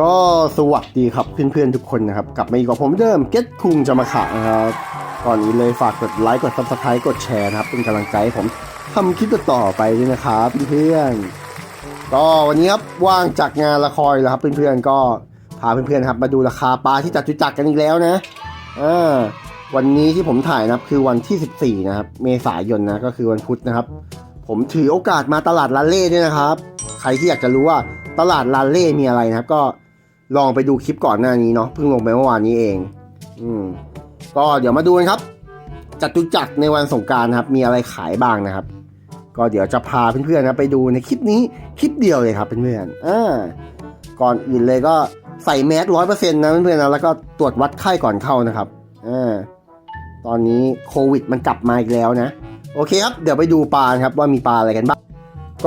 ก็สวัสดีครับเพื่อนๆทุกคนนะครับ กลับมาอีกกับผมเดิมเก็ตคุงจะมาขะนะครับ ก่อนอื่นเลยฝากกดไลค์กด subscribe กดแชร์นะครับ เป็นกำลังใจให้ผมทำคลิปต่อไปด้วยนะครับเพื่อนๆก็วันนี้ครับว่างจากงานละครแล้วครับเพื่อนๆก็พาเพื่อนๆครับมาดูราคาปลาที่จัตุจักกันอีกแล้วนะอ่าวันนี้ที่ผมถ่ายนะครับคือวันที่ 14 นะครับ เมษายนนะก็คือวันพุธนะครับ ผมถือโอกาสมาตลาดลาเล่ด้วยนะครับ ใครที่อยากจะรู้ว่า ตลาดลานเล่มีอะไรนะครับ ก็ลองไปดูคลิปก่อนหน้านี้เนาะเพิ่งลงไปเมื่อวานนี้เอง อืมก็เดี๋ยวมาดูกันครับจัตุจักรในวันสงการนะครับ มีอะไรขายบ้างนะครับ ก็เดี๋ยวจะพาเพื่อนๆนะไปดูในคลิปนี้คลิปเดียวเลยครับเพื่อนๆอ่าก่อนอื่นเลยก็ใส่แมสร้อยเปอร์เซ็นต์นะเพื่อนๆนะแล้วก็ตรวจวัดไข้ก่อนเข้านะครับอ่าตอนนี้โควิดมันกลับมาอีกแล้วนะ โอเคครับ เดี๋ยวไปดูปลาครับว่ามีปลาอะไรกันบ้าง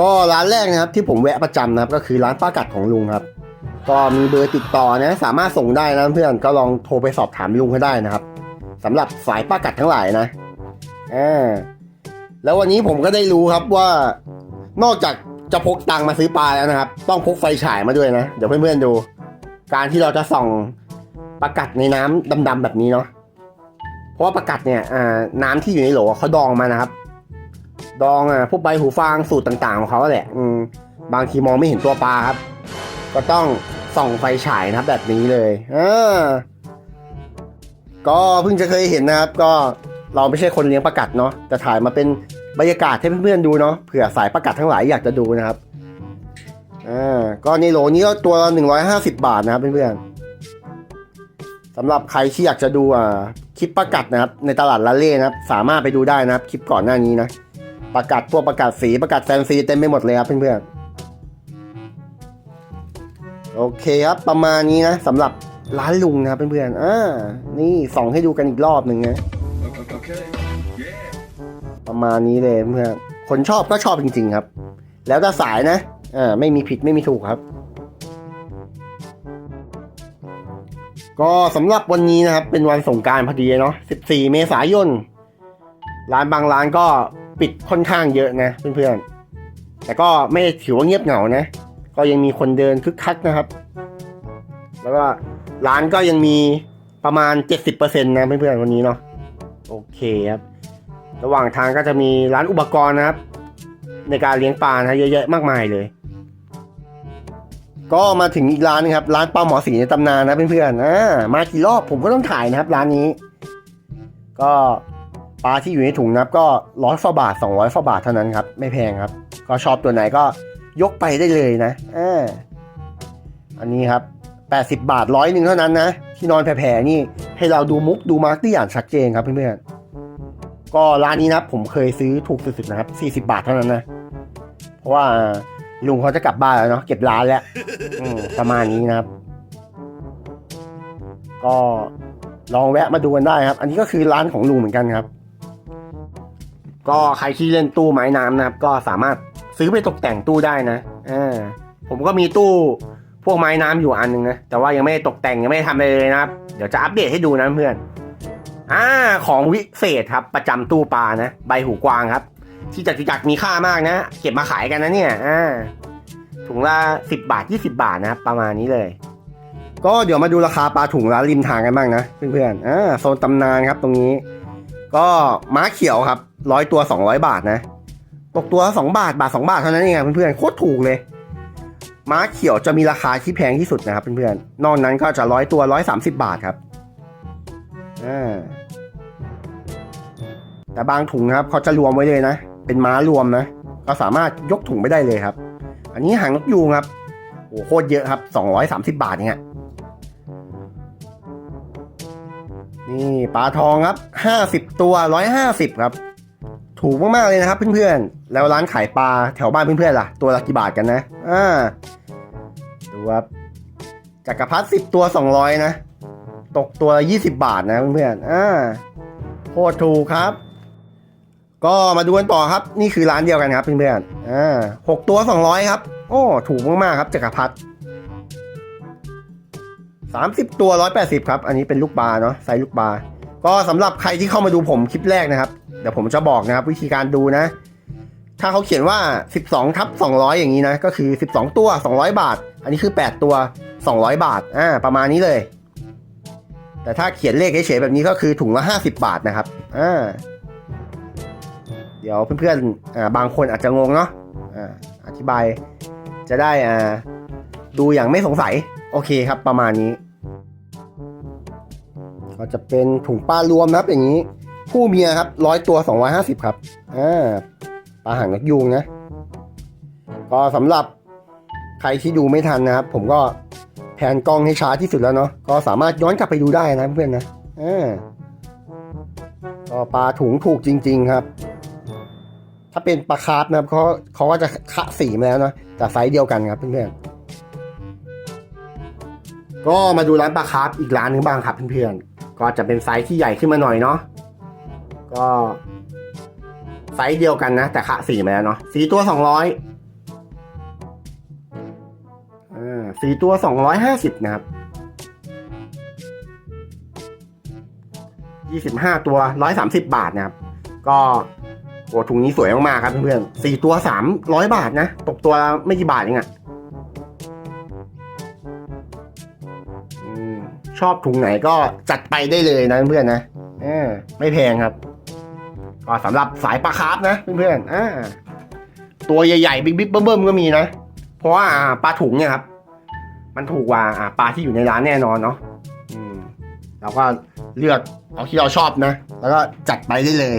ก็ร้านแรกนะครับที่ผมแวะประจำนะครับก็คือร้านป้ากัดของลุงครับ ก็มีเบอร์ติดต่อนะ สามารถส่งได้นะเพื่อนก็ลองโทรไปสอบถามลุงเขาได้นะครับสำหรับสายป้ากัดทั้งหลายนะอ่าแล้ววันนี้ผมก็ได้รู้ครับว่านอกจากจะพกตังมาซื้อปลาแล้วนะครับ ต้องพกไฟฉายมาด้วยนะ เดี๋ยวเพื่อนๆดู การที่เราจะส่องปลากัดในน้ำดำๆแบบนี้เนาะเพราะว่าประกัดเนี่ยน้ำที่อยู่ในโหลเขาดองมานะครับ ดองอะพวกใบหูฟางสูตรต่างๆของเขาแหละอืมบางทีมองไม่เห็นตัวปลาครับ ก็ต้องส่องไฟฉายนะครับแบบนี้เลยอ่าก็เพิ่งจะเคยเห็นนะครับ ก็เราไม่ใช่คนเลี้ยงประกัดเนาะแต่ถ่ายมาเป็นบรรยากาศให้เพื่อนๆดูเนาะเผื่อสายประกัดทั้งหลายอยากจะดูนะครับอ่าก็ในโหลนี้ก็ตัวละหนึ่งร้อยห้าสิบบาทนะครับเพื่อนๆสำหรับใครที่อยากจะดูอ่าคลิปประกัดนะครับ ในตลาดละเล่นะครับ สามารถไปดูได้นะครับ คลิปก่อนหน้านี้นะ ประกัดพวกประกัดสีประกัดแฟนซีเต็มไปหมดเลยครับเพื่อนๆ โอเคครับประมาณนี้นะสำหรับร้านลุงนะครับเพื่อนๆ อ่า นี่ส่องให้ดูกันอีกรอบหนึ่งนะ Okay. Yeah. ประมาณนี้เลยเพื่อนคนชอบก็ชอบจริง ๆ ครับ แล้วแต่สายนะ อ่า ไม่มีผิดไม่มีถูกครับ ก็สำหรับวันนี้นะครับ เป็นวันสงการพอดีเนาะ 14 เมษายน ร้านบางร้านก็ ปิดค่อนข้างเยอะนะเพื่อนๆ แต่ก็ไม่ถือว่าเงียบเหงานะ ก็ยังมีคนเดินคึกคักนะครับ แล้วก็ร้านก็ยังมีประมาณ 70%นะเพื่อนๆวันนี้เนาะ โอเคครับ ระหว่างทางก็จะมีร้านอุปกรณ์นะครับ ในการเลี้ยงปลานะเยอะๆมากมายเลย ก็มาถึงอีกร้านนึงครับ ร้านปลาหมอสีในตำนานนะเพื่อนๆอ่ามากี่รอบผมก็ต้องถ่ายนะครับ ร้านนี้ ก็ ปลาที่อยู่ในถุงนะครับก็ร้อยฟาบาทสองร้อยฟาบาทเท่านั้นครับ ไม่แพงครับ ก็ชอบตัวไหนก็ยกไปได้เลยนะอ่าอันนี้ครับแปดสิบบาทร้อยหนึ่งเท่านั้นนะที่นอนแผ่ๆนี่ให้เราดูมุกดูมาร์กที่อย่างชัดเจนครับเพื่อนๆก็ร้านนี้นะผมเคยซื้อถูกสุดๆนะครับ40 บาทเท่านั้นนะ เพราะว่าลุงเขาจะกลับบ้านแล้วเนาะเก็บร้านแล้วประมาณนี้นะครับ ก็ลองแวะมาดูกันได้ครับ อันนี้ก็คือร้านของลุงเหมือนกันครับ ก็ใครที่เล่นตู้ไม้น้ำนะครับ ก็สามารถซื้อไปตกแต่งตู้ได้นะอ่าผมก็มีตู้พวกไม้น้ำอยู่อันหนึงนะ แต่ว่ายังไม่ได้ตกแต่งยังไม่ได้ทำอะไรเลยนะครับ เดี๋ยวจะอัปเดตให้ดูนะเพื่อนอ่าของวิเศษครับประจำตู้ปลานะ ใบหูกวางครับ ที่จักรจักมีค่ามากนะ เก็บมาขายกันนะเนี่ยอ่าถุงละสิบบาทยี่สิบาทนะครับ ประมาณนี้เลย ก็เดี๋ยวมาดูราคาปลาถุงร้านริมทางกันบ้างนะเพื่อนๆอ่าโซนตำนานครับตรงนี้ ก็ม้าเขียวครับร้อยตัวสองร้อยบาทนะ ตกตัวสองบาท บาทสองบาทเท่านั้นเองเพื่อนๆโคตรถูกเลย ม้าเขียวจะมีราคาที่แพงที่สุดนะครับเพื่อนๆ นอกนั้นก็จะร้อยตัวร้อยสามสิบาทครับอ่าแต่บางถุงครับเขาจะรวมไว้เลยนะ เป็นม้ารวมนะ ก็สามารถยกถุงไปได้เลยครับ อันนี้หางนกยูงครับโอ้โหโคตรเยอะครับ 230 บาทเนี่ย นี่ปลาทองครับ 50 ตัว 150 ครับ ถูกมากๆเลยนะครับเพื่อนๆ แล้วร้านขายปลาแถวบ้านเพื่อนๆล่ะ ตัวละกี่บาทกันนะ อ่า ดูครับจักรพรรดิ10ตัว 200 นะ ตกตัว 20 บาทนะเพื่อนๆ อ่าโคตรถูกครับ ก็มาดูกันต่อครับ นี่คือร้านเดียวกันครับเพื่อนๆ อ่าหกตัว 200 ครับ โอ้ ถูกมากๆครับจักรพรรดิ สามสิบตัว 180 ครับ อันนี้เป็นลูกปลาเนาะไซส์ลูกปลาก็สำหรับใครที่เข้ามาดูผมคลิปแรกนะครับ เดี๋ยวผมจะบอกนะครับวิธีการดูนะ ถ้าเขาเขียนว่า 12ทับ200 อย่างนี้นะ ก็คือ 12 ตัว 200 บาท อันนี้คือ 8 ตัว 200 บาทอ่าประมาณนี้เลย แต่ถ้าเขียนเลขเฉยๆแบบนี้ก็คือถุงละ 50 บาทนะครับอ่าเดี๋ยวเพื่อนๆอ่าบางคนอาจจะงงเนาะอ่าอธิบายจะได้อ่าดูอย่างไม่สงสัย โอเคครับประมาณนี้ ก็จะเป็นถุงปลารวมนะครับ อย่างนี้ ผู้เมียครับร้อยตัว250ครับอ่าปลาหางนกยูงนะ ก็สำหรับใครที่ดูไม่ทันนะครับ ผมก็แผนกล้องให้ช้าที่สุดแล้วเนาะก็สามารถย้อนกลับไปดูได้นะเพื่อนนะอ่าก็ปลาถุงถูกจริง ๆครับ ถ้าเป็นปลาคาร์ฟนะครับเขาเขาก็จะคะสีมาแล้วเนาะแต่ไซส์เดียวกันครับเพื่อนๆก็มาดูร้านปลาคาร์ฟอีกร้านหนึงบ้างครับเพื่อนๆ ก็จะเป็นไซส์ที่ใหญ่ขึ้นมาหน่อยเนาะก็ไซส์เดียวกันนะ แต่คะสีมาแล้วเนาะสีตัวสองร้อยอ่าสีตัวสองร้อยห้าสิบนะครับยี่สิบห้าตัวร้อยสามสิบบาทนะครับ ก็โอ้ถุงนี้สวยมากๆครับเพื่อนๆสี่ตัวสามร้อยบาทนะ ตกตัวไม่กี่บาทเองอะ่ ชอบถุงไหนก็จัดไปได้เลยนะเพื่อนๆนะเออไม่แพงครับก็สำหรับสายปลาคาร์ฟนะเพื่อนๆอ่าตัวใหญ่ๆ บิ๊กๆเบิ่มๆก็มีนะ เพราะว่าอ่าปลาถุงเนี่ยครับ มันถูกกว่าอ่าปลาที่อยู่ในร้านแน่นอนเนาะอืมเราก็เลือกเอาที่เราชอบนะ แล้วก็จัดไปได้เลย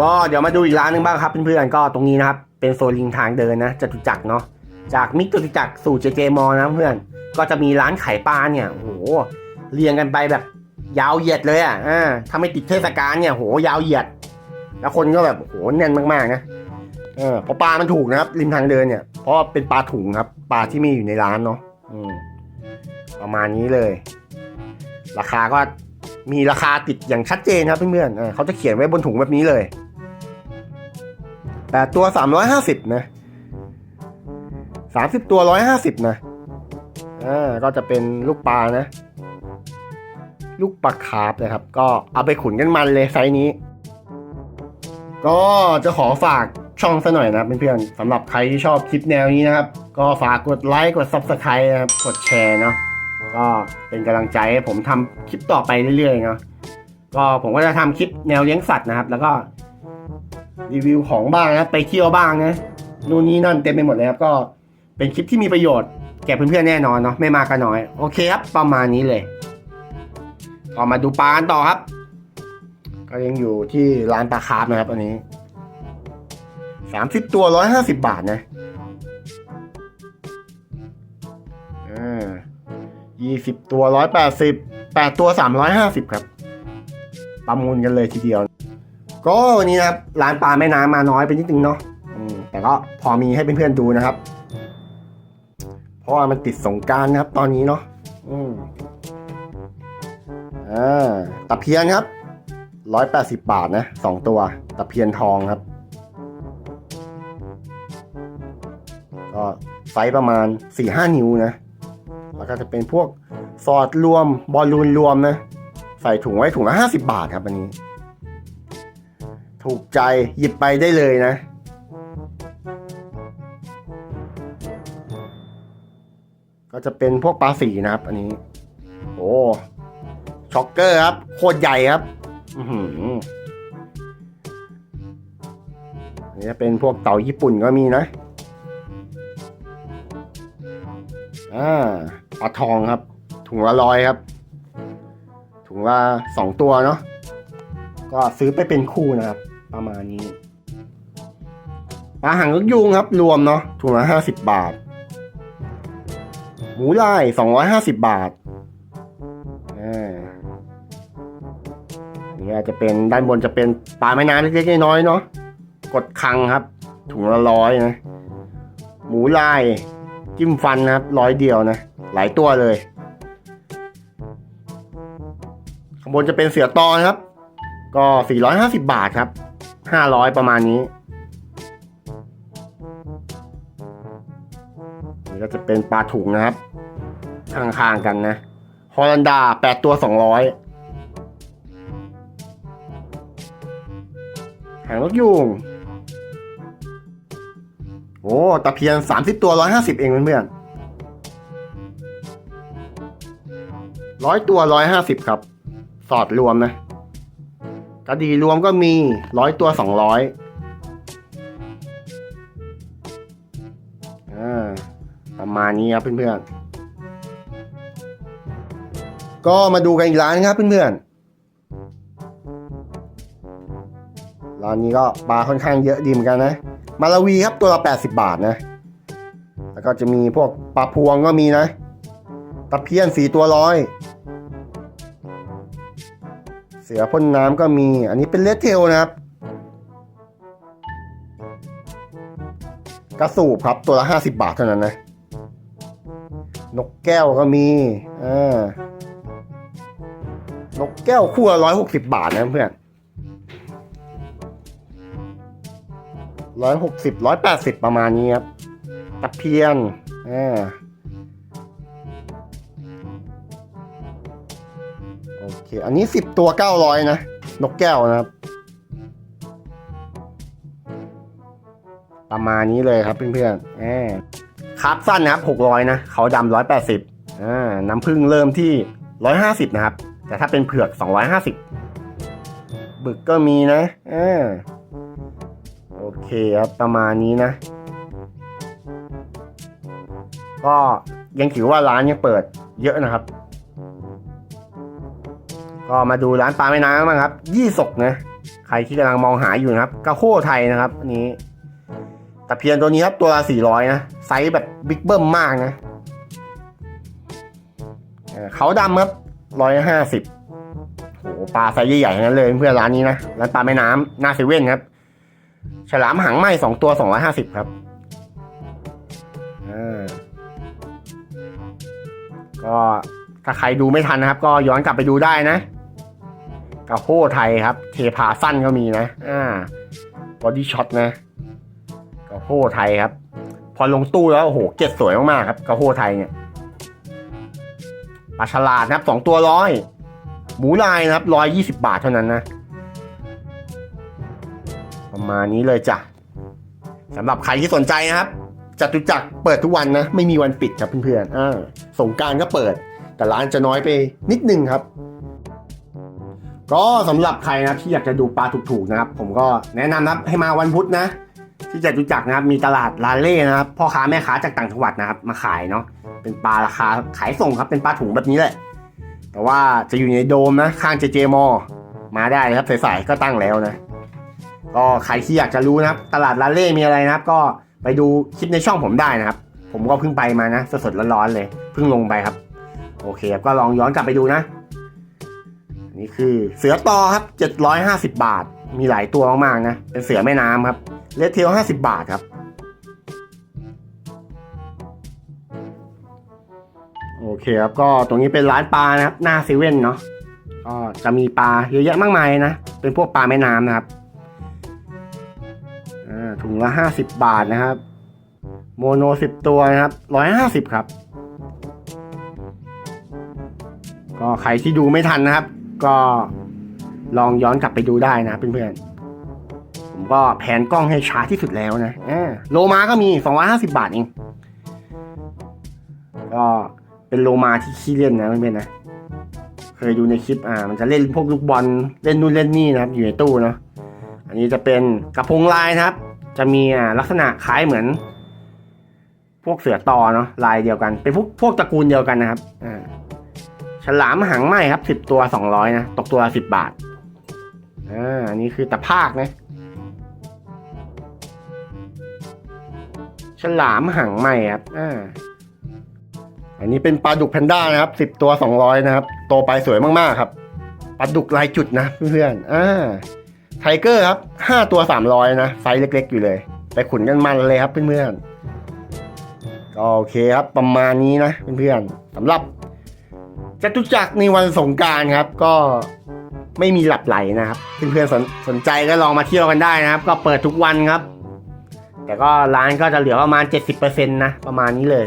ก็เดี๋ยวมาดูอีกร้านหนึงบ้างครับเพื่อนๆก็ตรงนี้นะครับ เป็นโซนริมทางเดินนะจตุจักรเนาะจากมิกจตุจักรสู่เจเจมอนะเพื่อน ก็จะมีร้านขายปลาเนี่ยโหเรียงกันไปแบบยาวเหยียดเลยอะอ่าถ้าไม่ติดเทศกาลเนี่ยโหยาวเหยียด แล้วคนก็แบบโหแน่นมากๆนะเออเพราะปลามันถูกนะครับ ริมทางเดินเนี่ยเพราะเป็นปลาถุงครับ ปลาที่มีอยู่ในร้านเนาะอืมประมาณนี้เลย ราคาก็มีราคาติดอย่างชัดเจนครับเพื่อนๆเเขาจะเขียนไว้บนถุงแบบนี้เลย แต่ตัวสามร้อยห้าสิบนะสามสิบตัวร้อยห้าสิบนะ อ่าก็จะเป็นลูกปลานะ ลูกปลาคาร์ฟนะครับ ก็เอาไปขุนกันมันเลยไซส์นี้ ก็จะขอฝากช่องซะหน่อยนะเพื่อนๆสำหรับใครที่ชอบคลิปแนวนี้นะครับ ก็ฝากกดไลค์กด Subscribe นะครับกดแชร์เนาะก็เป็นกำลังใจให้ผมทำคลิปต่อไปเรื่อยๆเนาะก็ผมก็จะทำคลิปแนวเลี้ยงสัตว์นะครับ แล้วก็รีวิวของบ้างนะไปเที่ยวบ้างนะนู่นนี่นั่นเต็มไปหมดเลยครับก็เป็นคลิปที่มีประโยชน์ แก่เพื่อนๆแน่นอนเนาะไม่มากก็น้อย โอเคครับ ประมาณนี้เลยก็มาดูปลากันต่อครับ ก็ยังอยู่ที่ร้านปลาคาร์ฟนะครับ อันนี้สามสิบตัวร้อยห้าสิบบาทนะอ่ายี่สิบตัวร้อยแปดสิบแปดตัวสามร้อยห้าสิบครับประมูลกันเลยทีเดียว ก็วันนี้นะครับร้านปลาแม่น้ำมาน้อยไปนิดนึงเนาะแต่ก็พอมีให้เพื่อนๆดูนะครับ เพราะว่ามันติดสงการนะครับ ตอนนี้เนาะอืมอ่าตะเพียนครับร้อยแปดสิบบาทนะสองตัวตะเพียนทองครับ ก็ไซส์ประมาณสี่ห้านิ้วนะ แล้วก็จะเป็นพวกสอดรวมบอลลูนรวมนะ ใส่ถุงไว้ถุงละห้าสิบบาทครับอันนี้ ถูกใจหยิบไปได้เลยนะ จะเป็นพวกปลาสีนะครับ อันนี้ โอ้ช็อกเกอร์ครับ โคตรใหญ่ครับอือันนี้จะเป็นพวกเต่าญี่ปุ่นก็มีนะอ่าปลาทองครับ ถุงละร้อยครับ ถุงละสองตัวเนาะก็ซื้อไปเป็นคู่นะครับ ประมาณนี้ปลาหางนกยูงครับ รวมเนาะถุงละห้าสิบบาท หมูลายสองร้อยห้าสิบบาทอ่านี่อาจจะเป็นด้านบนจะเป็นปลาแม่น้ำเล็กๆน้อยๆเนาะกดคังครับ ถุงละร้อยนะ หมูลาย จิ้มฟันนะครับร้อยเดียวนะ หลายตัวเลย ข้างบนจะเป็นเสือตอนครับ ก็ 450 บาทครับ 500 ประมาณนี้ จะเป็นปลาถุงนะครับข้างๆกันนะฮอลันดาแปดตัวสองร้อยหางนกยุงโอ้ตะเพียนสามสิบตัวร้อยห้าสิบเองเพื่อนร้อยตัวร้อยห้าสิบครับ สอดรวมนะกระดีรวมก็มีร้อยตัวสองร้อย ณนี้ครับเพื่อนๆ ก็มาดูกันอีกร้านครับเพื่อนๆ ร้านนี้ก็ปลาค่อนข้างเยอะดีเหมือนกันนะ มาลาวีครับตัวละ 80 บาทนะ แล้วก็จะมีพวกปลาพวงก็มีนะ ตะเพียนสีตัวร้อย เสือพ่นน้ำก็มี อันนี้เป็นเลดเทลนะครับกระสูบครับตัวละ 50 บาทเท่านั้นนะ นกแก้วก็มีอ่านกแก้วคู่ละ160บาทนะเพื่อนร้อยหกสิบร้อยแปดสิบประมาณนี้ครับตะเพียนอ่าโอเค อันนี้สิบตัวเก้าร้อยนะ นกแก้วนะครับ ประมาณนี้เลยครับเพื่อนๆอ่า คาร์บสั้นนะครับหกร้อยนะเขาดำร้อยแปดสิบอ่าน้ำผึ้งเริ่มที่ร้อยห้าสิบนะครับ แต่ถ้าเป็นเผือกสองร้อยห้าสิบบึกก็มีนะอ่าโอเคครับประมาณนี้นะ ก็ยังถือว่าร้านยังเปิดเยอะนะครับ ก็มาดูร้านปลาแม่น้ำบ้างครับ ยี่สกนะ ใครที่กำลังมองหาอยู่นะครับกระโคไทยนะครับอันนี้ ตะเพียนตัวนี้ครับตัวละสี่ร้อยนะ ไซส์แบบบิ๊กเบิ้มมากนะเขาดำครับร้อยห้าสิบโอ้ปลาไซส์ใหญ่ๆนั้นเลยเพื่อนร้านนี้นะร้านปลาแม่น้ำหน้าเซเว่นครับ ฉลามหางไหมสองตัวสองร้อยห้าสิบครับก็ถ้าใครดูไม่ทันนะครับ ก็ย้อนกลับไปดูได้นะกระโฮไทยครับ เทพาสั้นก็มีนะ อ่าบอดี้ช็อตนะ กระโฮไทยครับ พอลงตู้แล้วโอ้โหเก็ดสวยมากๆครับกระโฮไทยเนี่ยปลาฉลาดนะครับสองตัวร้อยหมูลายนะครับร้อยยี่สิบาทเท่านั้นนะ ประมาณนี้เลยจ้ะสำหรับใครที่สนใจนะครับจตุจักรเปิดทุกวันนะ ไม่มีวันปิดครับเพื่อนๆอ่าสงการก็เปิด แต่ร้านจะน้อยไปนิดนึงครับ ก็สำหรับใครนะที่อยากจะดูปลาถูกๆนะครับ ผมก็แนะนำนะให้มาวันพุธนะ ที่จตุจักรนะครับมีตลาดลาเล่นะครับพ่อค้าแม่ค้าจากต่างจังหวัดนะครับ มาขายเนาะเป็นปลาราคาขายส่งครับเป็นปลาถุงแบบนี้แหละแต่ว่าจะอยู่ในโดมนะข้างเจเจมอมาได้นะครับใส่ๆก็ตั้งแล้วนะก็ใครที่อยากจะรู้นะครับ ตลาดลาเล่มีอะไรนะครับ ก็ไปดูคลิปในช่องผมได้นะครับ ผมก็เพิ่งไปมานะสดๆร้อนๆเลยเพิ่งลงไปครับ โอเคครับก็ลองย้อนกลับไปดูนะนนี่คือเสือตอครับ 750 บาท มีหลายตัวมากๆนะ เป็นเสือแม่น้ำครับ เลเทล50บาทครับ โอเคครับก็ตรงนี้เป็นร้านปลานะครับ หน้าเซเว่นเนาะก็จะมีปลาเยอะแยะมากมายนะ เป็นพวกปลาแม่น้ำนะครับถุงละห้าสิบบาทนะครับ โมโนสิบตัวนะครับร้อยห้าสิบครับ ก็ใครที่ดูไม่ทันนะครับ ก็ลองย้อนกลับไปดูได้นะเพื่อนๆ ผมก็แผนกล้องให้ช้าที่สุดแล้วนะโลมาก็มีสองร้อยห้าสิบาทเอง ก็เป็นโลมาที่ขี้เล่นนะเพื่อนๆนะ เคยดูในคลิปอ่า มันจะเล่นพวกลูกบอลเล่นนู่นเล่นนี่นะครับ อยู่ในตู้เนาะ อันนี้จะเป็นกระพงลายนะครับ จะมีอ่าลักษณะคล้ายเหมือน พวกเสือตอเนาะลายเดียวกัน เป็นพวกพวกตระกูลเดียวกันนะครับอ่าฉลามหางไหมครับสิบตัวสองร้อยนะ ตกตัวละสิบบาทอ่าอันนี้คือตะภาคนะ ฉลามหางไหม่ครับอ่าอันนี้เป็นปลาดุกแพนด้านะครับสิบตัวสองร้อยนะครับ โตไปสวยมากๆครับ ปลาดุกลายจุดนะเพื่อนๆ อ่า ไทเกอร์ครับห้าตัวสามร้อยนะ ไซส์เล็ก ๆ อยู่เลย ไปขุนกันมันเลยครับเพื่อนๆ ก็โอเคครับ ประมาณนี้นะเพื่อนๆสำหรับจตุจักรในวันสงการครับ ก็ไม่มีหลับไหลนะครับ เพื่อนๆสนสนใจก็ลองมาเที่ยวกันได้นะครับ ก็เปิดทุกวันครับ แต่ก็ร้านก็จะเหลือประมาณ 70%นะประมาณนี้เลย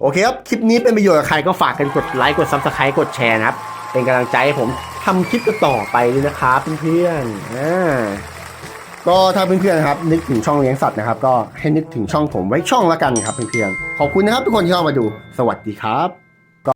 โอเคครับ คลิปนี้เป็นประโยชน์กับใครก็ฝากกันกดไลค์กด Subscribe กดแชร์นะครับ เป็นกำลังใจให้ผมทำคลิปต่อไปด้วยนะครับเพื่อนๆอ่าก็ถ้าเพื่อนๆนะครับนึกถึงช่องเลี้ยงสัตว์นะครับ ก็ให้นึกถึงช่องผมไว้ช่องละกันครับเพื่อนๆขอบคุณนะครับทุกคนที่เข้ามาดู สวัสดีครับ